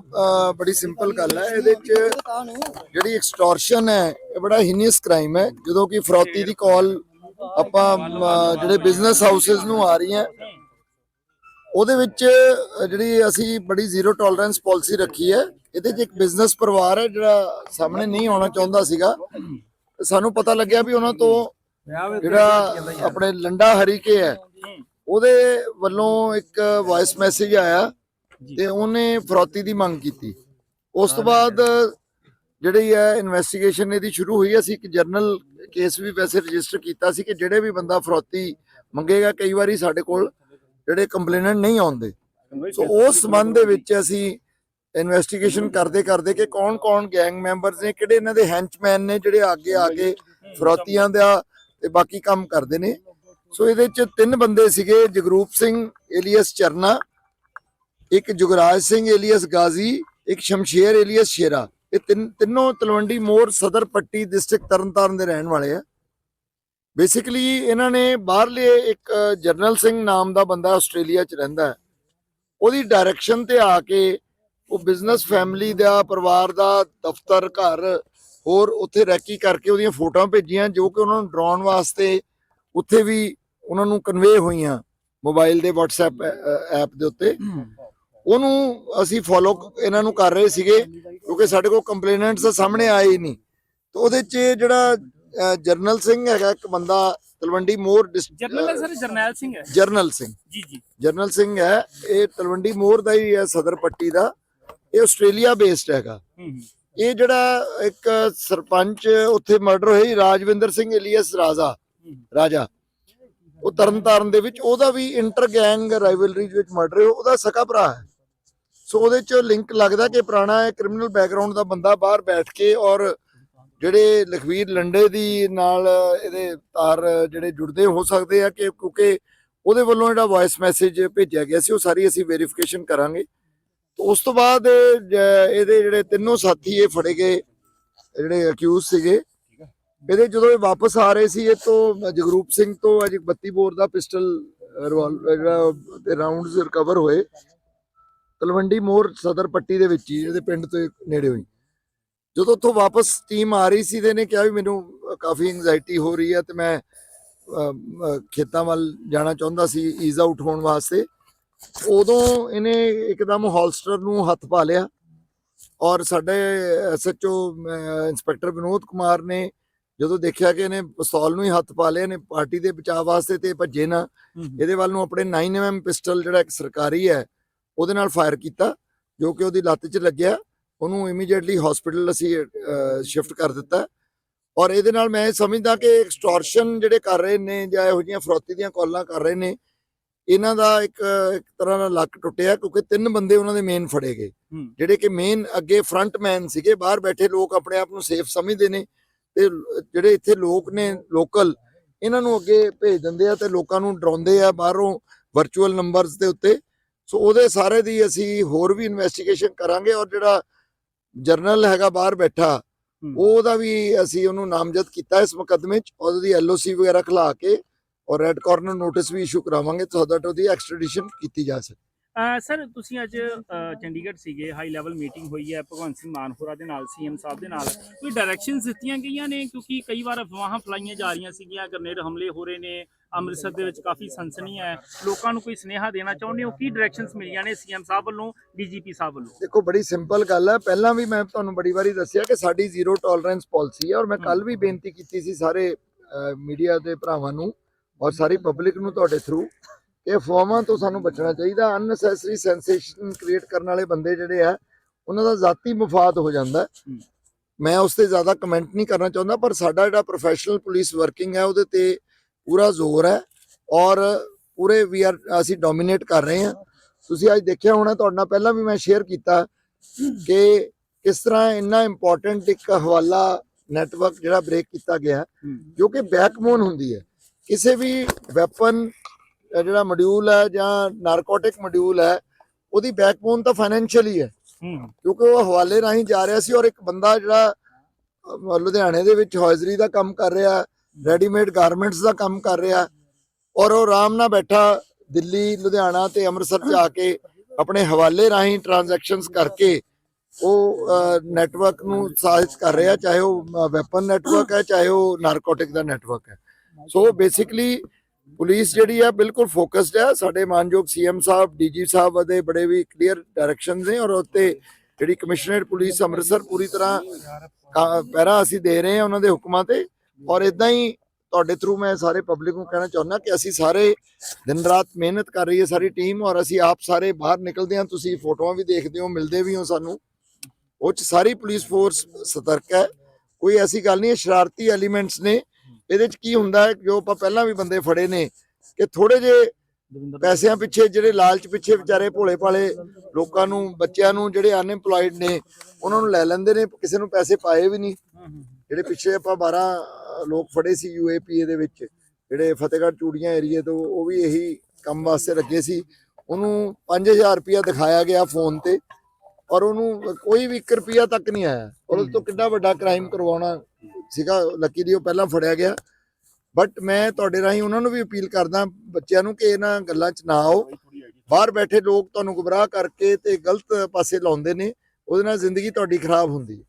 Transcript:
ਦੇਖੋ ਬੜੀ ਸਿੰਪਲ ਗੱਲ ਹੈ। ਇਹਦੇ ਚ ਜਿਹੜੀ ਐਕਸਟੋਰਸ਼ਨ ਹੈ, ਇਹ ਬੜਾ ਹੀਨੀਅਸ ਕ੍ਰਾਈਮ ਹੈ। ਜਦੋਂ ਕਿ ਫਰੌਤੀ ਦੀ ਕਾਲ ਆਪਾਂ ਜਿਹੜੇ ਬਿਜ਼ਨਸ ਹਾਊਸਸ ਨੂੰ ਆ ਰਹੀ ਹੈ ਉਹਦੇ ਵਿੱਚ ਜਿਹੜੀ ਅਸੀਂ ਬੜੀ ਜ਼ੀਰੋ ਟੋਲਰੈਂਸ ਪਾਲਿਸੀ ਰੱਖੀ ਹੈ। ਇਹਦੇ 'ਚ ਇੱਕ ਬਿਜ਼ਨਸ ਪਰਿਵਾਰ ਹੈ, ਜਿਹੜਾ ਸਾਹਮਣੇ ਨਹੀਂ ਆਉਣਾ ਚਾਹੁੰਦਾ ਸੀਗਾ। ਸਾਨੂੰ ਪਤਾ ਲੱਗਿਆ ਵੀ ਉਹਨਾਂ ਤੋਂ ਜਿਹੜਾ ਆਪਣੇ ਲੰਡਾ ਹਰੀਕੇ ਹੈ, ਉਹਦੇ ਵੱਲੋਂ ਇੱਕ ਵਾਇਸ ਮੈਸੇਜ ਆਇਆ। ਤੇ ਉਹਨੇ ਫਰੌਤੀ ਦੀ ਮੰਗ ਕੀਤੀ। ਉਸ ਤੋਂ ਬਾਅਦ ਜਿਹੜੀ ਹੈ ਇਨਵੈਸਟੀਗੇਸ਼ਨ ਇਹਦੀ ਸ਼ੁਰੂ ਹੋਈ। ਅਸੀਂ ਇੱਕ ਜਰਨਲ ਕੇਸ ਵੀ ਵੈਸੇ ਰਜਿਸਟਰ ਕੀਤਾ ਸੀ ਕਿ ਜਿਹੜੇ ਵੀ ਬੰਦਾ ਫਰੌਤੀ ਮੰਗੇਗਾ ਕਈ ਵਾਰੀ ਸਾਡੇ ਕੋਲ ਜਿਹੜੇ ਕੰਪਲੇਨੈਂਟ ਨਹੀਂ ਆਉਂਦੇ। ਸੋ ਉਸ ਸੰਬੰਧ ਦੇ ਵਿੱਚ ਅਸੀਂ ਇਨਵੈਸਟੀਗੇਸ਼ਨ ਕਰਦੇ ਕਰਦੇ ਕਿ ਕੌਣ-ਕੌਣ ਗੈਂਗ ਮੈਂਬਰਸ ਨੇ ਕਿਹੜੇ ਇਹਨਾਂ ਦੇ ਹੈਂਚਮੈਨ ਨੇ ਜਿਹੜੇ ਅੱਗੇ ਆ ਕੇ ਫਰੌਤੀਆਂ ਦਾ ਤੇ ਬਾਕੀ ਕੰਮ ਕਰਦੇ ਨੇ। ਸੋ ਇਹਦੇ ਚ ਤਿੰਨ ਬੰਦੇ ਸੀਗੇ ਜਗਰੂਪ ਸਿੰਘ ਏਲੀਅਸ ਚਰਨਾ ਇੱਕ ਜੁਗਰਾਜ ਸਿੰਘ ਏਲੀਅਸ ਗਾਜ਼ੀ, ਇੱਕ ਸ਼ਮਸ਼ੇਰ ਏਲੀਅਸ ਸ਼ੇਰਾ। ਇਹ ਤਿੰਨ, ਤਿੰਨੋਂ ਤਲਵੰਡੀ ਮੋਰ ਸਦਰ ਪੱਟੀ ਡਿਸਟ੍ਰਿਕਟ ਤਰਨਤਾਰਨ ਦੇ ਰਹਿਣ ਵਾਲੇ ਆ। ਬੇਸਿਕਲੀ ਇਹਨਾਂ ਨੇ ਬਾਹਰਲੇ ਇੱਕ ਜਰਨਲ ਸਿੰਘ ਨਾਮ ਦਾ ਬੰਦਾ ਆਸਟ੍ਰੇਲੀਆ ਚ ਰਹਿੰਦਾ ਹੈ। ਉਹਦੀ ਡਾਇਰੈਕਸ਼ਨ ਤੇ ਆ ਕੇ ਉਹ ਬਿਜ਼ਨਸ ਫੈਮਿਲੀ ਦਾ, ਪਰਿਵਾਰ ਦਾ, ਦਫ਼ਤਰ, ਘਰ, ਹੋਰ ਉੱਥੇ ਰੈਕੀ ਕਰਕੇ ਉਹਦੀਆਂ ਫੋਟੋਆਂ ਭੇਜੀਆਂ ਜੋ ਕਿ ਉਹਨਾਂ ਨੂੰ ਡਰਾਉਣ ਵਾਸਤੇ ਉੱਥੇ ਵੀ ਉਹਨਾਂ ਨੂੰ ਕਨਵੇ ਹੋਈਆਂ। ਮੋਬਾਈਲ ਦੇ WhatsApp ਐਪ ਦੇ ਉੱਤੇ। ਉਹਨੂੰ ਅਸੀਂ ਫੋਲੋ ਇਹਨਾਂ ਨੂੰ ਕਰ ਰਹੇ ਸੀਗੇ ਕਿਉਂਕਿ ਸਾਡੇ ਕੋਲ ਕੰਪਲੇਨੈਂਟਸ ਸਾਹਮਣੇ ਆਏ ਹੀ ਨਹੀਂ। ਤੇ ਉਹਦੇ 'ਚ ਜਿਹੜਾ ਜਰਨਲ ਸਿੰਘ ਹੈਗਾ ਇੱਕ ਬੰਦਾ ਤਲਵੰਡੀ ਮੋਰ ਜਰਨਲ ਹੈ ਸਰ ਜਰਨੈਲ ਸਿੰਘ ਹੈ? ਜਰਨਲ ਸਿੰਘ। ਜੀ ਜੀ। ਜਰਨਲ ਸਿੰਘ ਹੈ ਇਹ ਤਲਵੰਡੀ ਮੋਰ ਦਾ ਹੀ ਹੈ ਸਦਰ ਪੱਟੀ ਦਾ। ਇਹ ਆਸਟ੍ਰੇਲੀਆ ਬੇਸਡ ਹੈਗਾ। ਇਹ ਜਿਹੜਾ ਇੱਕ ਸਰਪੰਚ ਉੱਥੇ ਮਰਡਰ ਹੋਈ ਰਾਜਵਿੰਦਰ ਸਿੰਘ ਏਲੀਅਸ ਰਾਜਾ ਰਾਜਾ। ਉਹ ਤਰਨਤਾਰਨ ਦੇ ਵਿੱਚ ਉਹਦਾ ਵੀ ਇੰਟਰ ਗੈਂਗ ਰਾਈਵਲਰੀ ਵਿੱਚ ਮਰਡਰ ਹੋਇਆ ਉਹਦਾ ਸਕਾ ਭਰਾ ਹੈ। ਸੋ ਉਹਦੇ ਚ ਲਿੰਕ ਲੱਗਦਾ ਕਿ ਪੁਰਾਣਾ ਕ੍ਰਿਮੀਨਲ ਬੈਕਗ੍ਰਾਉਂਡ ਦਾ ਬੰਦਾ ਬਾਹਰ ਬੈਠ ਕੇ ਔਰ ਜਿਹੜੇ ਲਖਵੀਰ ਲੰਡੇ ਦੀ ਨਾਲ ਇਹਦੇ ਤਾਰ ਜਿਹੜੇ ਜੁੜਦੇ ਹੋ ਸਕਦੇ ਆ ਕਿ ਕਿਉਂਕਿ ਉਹਦੇ ਵੱਲੋਂ ਜਿਹੜਾ ਵਾਇਸ ਮੈਸੇਜ ਭੇਜਿਆ ਗਿਆ ਸੀ, ਉਹ ਸਾਰੀ ਅਸੀਂ ਵੈਰੀਫਿਕੇਸ਼ਨ ਕਰਾਂਗੇ। ਉਸ ਤੋਂ ਬਾਅਦ ਇਹਦੇ ਜਿਹੜੇ ਤਿੰਨੋਂ ਸਾਥੀ ਇਹ ਫੜੇ ਗਏ, ਜਿਹੜੇ ਅਕਿਊਜ਼ ਸੀਗੇ। ਇਹਦੇ ਜਦੋਂ ਇਹ ਵਾਪਸ ਆ ਰਹੇ ਸੀ, ਇਹ ਤੋਂ ਜਗਰੂਪ ਸਿੰਘ ਤੋਂ ਅਜ 32 ਬੋਰ ਦਾ ਪਿਸਟਲ ਰਿਵਾਲਵਰ ਜਿਹੜਾ ਰਾਉਂਡਸ ਰਿਕਵਰ ਹੋਏ। ਤਲਵੰਡੀ ਮੋਰ ਸਦਰ ਪੱਟੀ ਦੇ ਵਿੱਚ ਹੀ ਇਹਦੇ ਪਿੰਡ ਤੋਂ ਨੇੜੇ ਹੋਈ। ਜਦੋਂ ਉੱਥੋਂ ਵਾਪਸ ਟੀਮ ਆ ਰਹੀ ਸੀ ਤੇ ਇਹਨੇ ਕਿਹਾ ਵੀ ਮੈਨੂੰ ਕਾਫੀ ਐਂਜ਼ਾਈਟੀ ਹੋ ਰਹੀ ਹੈ ਤੇ ਮੈਂ ਖੇਤਾਂ ਵੱਲ ਜਾਣਾ ਚਾਹੁੰਦਾ ਸੀ ਈਜ਼ ਆਊਟ ਹੋਣ ਵਾਸਤੇ। ਉਦੋਂ ਇਹਨੇ ਇੱਕਦਮ ਹੋਲਸਟਰ ਨੂੰ ਹੱਥ ਪਾ ਲਿਆ ਔਰ ਸਾਡੇ ਐਸਐਚਓ ਇੰਸਪੈਕਟਰ ਵਿਨੋਦ ਕੁਮਾਰ ਨੇ ਜਦੋਂ ਦੇਖਿਆ ਕਿ ਇਹਨੇ ਪਿਸਤੌਲ ਨੂੰ ਹੀ ਹੱਥ ਪਾ ਲਿਆ ਨੇ ਪਾਰਟੀ ਦੇ ਬਚਾਅ ਵਾਸਤੇ ਤੇ ਭੱਜੇ ਨਾ। ਇਹਦੇ ਵੱਲ ਨੂੰ ਆਪਣੇ 9mm ਪਿਸਟਲ ਜਿਹੜਾ ਇੱਕ ਸਰਕਾਰੀ ਹੈ ਉਹਦੇ ਨਾਲ ਫਾਇਰ ਕੀਤਾ ਜੋ ਕਿ ਉਹਦੀ ਲੱਤ 'ਚ ਲੱਗਿਆ ਉਹਨੂੰ ਇਮੀਡੀਏਟਲੀ ਹਸਪੀਟਲ ਅਸੀਂ ਸ਼ਿਫਟ ਕਰ ਦਿੱਤਾ। ਔਰ ਇਹਦੇ ਨਾਲ ਮੈਂ ਸਮਝਦਾ ਕਿ ਐਕਸਟੋਰਸ਼ਨ ਜਿਹੜੇ ਕਰ ਰਹੇ ਨੇ ਜਾਂ ਇਹੋ ਜਿਹੀਆਂ ਫਰੌਤੀ ਦੀਆਂ ਕਾਲਾਂ ਕਰ ਰਹੇ ਨੇ ਇਹਨਾਂ ਦਾ ਇੱਕ ਇੱਕ ਤਰ੍ਹਾਂ ਦਾ ਲੱਕ ਟੁੱਟਿਆ ਕਿਉਂਕਿ ਤਿੰਨ ਬੰਦੇ ਉਹਨਾਂ ਦੇ ਮੇਨ ਫੜੇ ਗਏ। ਜਿਹੜੇ ਕਿ ਮੇਨ ਅੱਗੇ ਫਰੰਟ ਮੈਨ ਸੀਗੇ ਬਾਹਰ ਬੈਠੇ ਲੋਕ ਆਪਣੇ ਆਪ ਨੂੰ ਸੇਫ ਸਮਝਦੇ ਨੇ ਤੇ ਜਿਹੜੇ ਇੱਥੇ ਲੋਕ ਨੇ ਲੋਕਲ ਇਹਨਾਂ ਨੂੰ ਅੱਗੇ ਭੇਜ ਦਿੰਦੇ ਆ ਤੇ ਲੋਕਾਂ ਨੂੰ ਡਰਾਉਂਦੇ ਆ ਬਾਹਰੋਂ ਵਰਚੁਅਲ ਨੰਬਰਸ ਦੇ ਉੱਤੇ। ਸੋ ਉਹਦੇ ਸਾਰੇ ਦੀ ਅਸੀਂ ਹੋਰ ਵੀ ਇਨਵੈਸਟੀਗੇਸ਼ਨ ਕਰਾਂਗੇ ਔਰ ਜਿਹੜਾ ਜਰਨਲ ਹੈਗਾ ਬਾਹਰ ਬੈਠਾ। ਉਹਦਾ ਵੀ ਅਸੀਂ ਉਹਨੂੰ ਨਾਮਜ਼ਦ ਕੀਤਾ ਇਸ ਮੁਕੱਦਮੇ 'ਚ ਉਹਦੀ ਐਲਓਸੀ ਵਗੈਰਾ ਖਿਲਾ ਕੇ ਔਰ ਰੈੱਡ ਕਾਰਨਰ ਨੋਟਿਸ ਵੀ ਇਸ਼ੂ ਕਰਾਵਾਂਗੇ so that ਉਹਦੀ ਐਕਸਟ੍ਰੈਡੀਸ਼ਨ ਕੀਤੀ ਜਾ ਸਕੇ। ਸਰ ਤੁਸੀਂ ਅੱਜ ਚੰਡੀਗੜ੍ਹ ਸੀਗੇ ਹਾਈ ਲੈਵਲ ਮੀਟਿੰਗ ਹੋਈ ਹੈ ਭਗਵੰਤ ਸਿੰਘ ਮਾਨ ਹੋਰਾਂ ਦੇ ਨਾਲ ਸੀਐਮ ਸਾਹਿਬ ਦੇ ਨਾਲ। ਕੋਈ ਡਾਇਰੈਕਸ਼ਨਸ ਦਿੱਤੀਆਂ ਗਈਆਂ ਨੇ? ਕਿਉਂਕਿ ਕਈ ਵਾਰ ਅਫਵਾਹਾਂ ਫਲਾਈਆਂ ਜਾ ਰਹੀਆਂ ਸੀਗੀਆਂ ਗਰਨੇਡ ਹਮਲੇ ਹੋ ਰਹੇ ਨੇ ਅੰਮ੍ਰਿਤਸਰ ਦੇ ਵਿੱਚ ਕਾਫੀ ਸਨਸਨੀ ਹੈ। ਲੋਕਾਂ ਨੂੰ ਕੋਈ ਸੁਨੇਹਾ ਦੇਣਾ ਚਾਹੁੰਦੇ ਹੋ? ਕੀ ਡਾਇਰੈਕਸ਼ਨਸ ਮਿਲੀਆਂ ਨੇ ਸੀਐਮ ਸਾਹਿਬ ਵੱਲੋਂ ਡੀਜੀਪੀ ਸਾਹਿਬ ਵੱਲੋਂ? ਦੇਖੋ ਬੜੀ ਸਿੰਪਲ ਗੱਲ ਹੈ। ਪਹਿਲਾਂ ਵੀ ਮੈਂ ਤੁਹਾਨੂੰ ਬੜੀ ਵਾਰੀ ਦੱਸਿਆ ਕਿ ਸਾਡੀ ਜ਼ੀਰੋ ਟੋਲਰੈਂਸ ਪਾਲਿਸੀ ਹੈ ਔਰ ਮੈਂ ਕੱਲ ਵੀ ਬੇਨਤੀ ਕੀਤੀ ਸੀ ਸਾਰੇ ਮੀਡੀਆ ਦੇ ਭਰਾਵਾਂ ਨੂੰ ਔਰ ਸਾਰੀ ਪਬਲਿਕ ਨੂੰ ਤੁਹਾਡੇ ਥਰੂ ਕਿ ਅਫਵਾਹਾਂ ਤੋਂ ਸਾਨੂੰ ਬਚਣਾ ਚਾਹੀਦਾ। ਅਨਨੈਸੈਸਰੀ ਸੈਂਸੇਸ਼ਨ ਕ੍ਰੀਏਟ ਕਰਨ ਵਾਲੇ ਬੰਦੇ ਜਿਹੜੇ ਆ ਉਹਨਾਂ ਦਾ ਜ਼ਾਤੀ ਮਫਾਦ ਹੋ ਜਾਂਦਾ। ਮੈਂ ਉਸ ਤੇ ਜ਼ਿਆਦਾ ਕਮੈਂਟ ਨਹੀਂ ਕਰਨਾ ਚਾਹੁੰਦਾ ਪਰ ਸਾਡਾ ਜਿਹੜਾ ਪ੍ਰੋਫੈਸ਼ਨਲ ਪੁਲਿਸ ਵਰਕਿੰਗ ਹੈ ਉਹਦੇ ਤੇ ਪੂਰਾ ਜ਼ੋਰ ਹੈ ਔਰ ਪੂਰੇ ਵੀ ਆਰ ਅਸੀਂ ਡੋਮੀਨੇਟ ਕਰ ਰਹੇ ਹਾਂ। ਤੁਸੀਂ ਅੱਜ ਦੇਖਿਆ ਹੋਣਾ ਤੁਹਾਡੇ ਨਾਲ ਪਹਿਲਾਂ ਵੀ ਮੈਂ ਸ਼ੇਅਰ ਕੀਤਾ ਕਿ ਕਿਸ ਤਰ੍ਹਾਂ ਇੰਨਾ ਇੰਪੋਰਟੈਂਟ ਇੱਕ ਹਵਾਲਾ ਨੈਟਵਰਕ ਜਿਹੜਾ ਬ੍ਰੇਕ ਕੀਤਾ ਗਿਆ ਜੋ ਕਿ ਬੈਕਬੋਨ ਹੁੰਦੀ ਹੈ। ਕਿਸੇ ਵੀ ਵੈਪਨ ਜਿਹੜਾ ਮੋਡਿਊਲ ਹੈ ਜਾਂ ਨਾਰਕੋਟਿਕ ਮੋਡਿਊਲ ਹੈ ਉਹਦੀ ਬੈਕਬੋਨ ਤਾਂ ਫਾਈਨੈਂਸ਼ੀਅਲ ਹੀ ਹੈ। ਕਿਉਂਕਿ ਉਹ ਹਵਾਲੇ ਰਾਹੀਂ ਜਾ ਰਿਹਾ ਸੀ ਔਰ ਇੱਕ ਬੰਦਾ ਜਿਹੜਾ ਲੁਧਿਆਣੇ ਦੇ ਵਿੱਚ ਹੌਜ਼ਰੀ ਦਾ ਕੰਮ ਕਰ ਰਿਹਾ ਰੈਡੀਮੇਡ ਗਾਰਮੈਂਟਸ ਦਾ ਕੰਮ ਕਰ ਰਿਹਾ ਔਰ ਉਹ ਆਰਾਮ ਨਾਲ ਬੈਠਾ ਦਿੱਲੀ, ਲੁਧਿਆਣਾ ਤੇ ਅੰਮ੍ਰਿਤਸਰ ਜਾ ਕੇ ਆਪਣੇ ਹਵਾਲੇ ਰਾਹੀਂ ਟ੍ਰਾਂਜੈਕਸ਼ਨਸ ਕਰਕੇ ਉਹ ਨੈਟਵਰਕ ਨੂੰ ਸਾਜ਼ਿਸ਼ ਕਰ ਰਿਹਾ, ਚਾਹੇ ਉਹ ਵੈਪਨ ਨੈਟਵਰਕ ਹੈ, ਚਾਹੇ ਉਹ ਨਾਰਕੋਟਿਕ ਦਾ ਨੈਟਵਰਕ ਹੈ। ਸੋ ਬੇਸਿਕਲੀ ਪੁਲਿਸ ਜਿਹੜੀ ਆ ਬਿਲਕੁਲ ਫੋਕਸਡ ਹੈ। ਸਾਡੇ ਮਾਨਯੋਗ ਸੀਐਮ ਸਾਹਿਬ ਡੀਜੀ ਸਾਹਿਬ ਦੇ ਬੜੇ ਵੀ ਕਲੀਅਰ ਡਾਇਰੈਕਸ਼ਨਸ ਨੇ ਔਰ ਉੱਤੇ ਜਿਹੜੀ ਕਮਿਸ਼ਨਰੇਟ ਪੁਲਿਸ ਅੰਮ੍ਰਿਤਸਰ ਪੂਰੀ ਤਰ੍ਹਾਂ ਪਹਿਰਾ ਅਸੀਂ ਦੇ ਰਹੇ ਹਾਂ ਉਹਨਾਂ ਦੇ ਹੁਕਮਾਂ ਤੇ। ਔਰ ਇਦਾਂ ਹੀ ਤੁਹਾਡੇ ਥਰੂ ਮੈਂ ਸਾਰੇ ਪਬਲਿਕ ਨੂੰ ਕਹਿਣਾ ਚਾਹੁੰਦਾ ਕਿ ਅਸੀਂ ਸਾਰੇ ਦਿਨ ਰਾਤ ਮਿਹਨਤ ਕਰ ਰਹੀ ਹੈ ਸਾਰੀ ਟੀਮ ਔਰ ਅਸੀਂ ਆਪ ਸਾਰੇ ਬਾਹਰ ਨਿਕਲਦੇ ਹਾਂ, ਤੁਸੀਂ ਫੋਟੋਆਂ ਵੀ ਦੇਖਦੇ ਹੋ, ਮਿਲਦੇ ਵੀ ਹੋ ਸਾਨੂੰ। ਉਹ ਚ ਸਾਰੀ ਪੁਲਿਸ ਫੋਰਸ ਸਤਰਕ ਹੈ। ਕੋਈ ਐਸੀ ਗੱਲ ਨਹੀਂ ਹੈ, ਸ਼ਰਾਰਤੀ ਐਲੀਮੈਂਟਸ ਨੇ। ਇਹਦੇ ਚ ਕੀ ਹੁੰਦਾ ਹੈ ਜੋ ਆਪਾਂ ਪਹਿਲਾਂ ਵੀ ਬੰਦੇ ਫੜੇ ਨੇ ਕਿ ਥੋੜੇ ਜੇ ਪੈਸਿਆਂ ਪਿੱਛੇ ਜਿਹੜੇ ਲਾਲਚ ਪਿੱਛੇ ਵਿਚਾਰੇ ਭੋਲੇ ਭਾਲੇ ਲੋਕਾਂ ਨੂੰ, ਬੱਚਿਆਂ ਨੂੰ ਜਿਹੜੇ ਅਨਐਮਪਲੋਇਡ ਨੇ, ਉਹਨਾਂ ਨੂੰ ਲੈ ਲੈਂਦੇ ਨੇ, ਕਿਸੇ ਨੂੰ ਪੈਸੇ ਪਾਏ ਵੀ ਨਹੀਂ। ਜਿਹੜੇ ਪਿੱਛੇ ਆਪਾਂ 12 ਲੋਕ ਫੜੇ ਸੀ ਯੂਏਪੀਏ ਦੇ ਵਿੱਚ, ਜਿਹੜੇ ਫਤਿਹਗੜ੍ਹ ਚੂੜੀਆਂ ਏਰੀਏ ਤੋਂ, ਉਹ ਵੀ ਇਹੀ ਕੰਮ ਵਾਸਤੇ ਲੱਗੇ ਸੀ। ਉਹਨੂੰ 5000 ਰੁਪਇਆ ਦਿਖਾਇਆ ਗਿਆ ਫੋਨ ਤੇ ਔਰ ਉਹਨੂੰ ਕੋਈ ਵੀ 1 ਰੁਪਿਆ ਤੱਕ ਨਹੀਂ ਆਇਆ। ਔਰ ਉਸ ਤੋਂ ਕਿੰਨਾ ਵੱਡਾ ਕ੍ਰਾਈਮ ਕਰਵਾਉਣਾ ਸੀਗਾ, ਲੱਕੀ ਦੀ ਉਹ ਪਹਿਲਾਂ ਫੜਿਆ ਗਿਆ। ਬਟ ਮੈਂ ਤੁਹਾਡੇ ਰਾਹੀਂ ਉਹਨਾਂ ਨੂੰ ਵੀ ਅਪੀਲ ਕਰਦਾ, ਬੱਚਿਆਂ ਨੂੰ ਕਿ ਇਹਨਾਂ ਗੱਲਾਂ 'ਚ ਨਾ ਆਓ। ਬਾਹਰ ਬੈਠੇ ਲੋਕ ਤੁਹਾਨੂੰ ਗੁੰਮਰਾਹ ਕਰਕੇ ਤੇ ਗਲਤ ਪਾਸੇ ਲਾਉਂਦੇ ਨੇ, ਉਹਦੇ ਨਾਲ ਜ਼ਿੰਦਗੀ ਤੁਹਾਡੀ ਖਰਾਬ ਹੁੰਦੀ ਹੈ।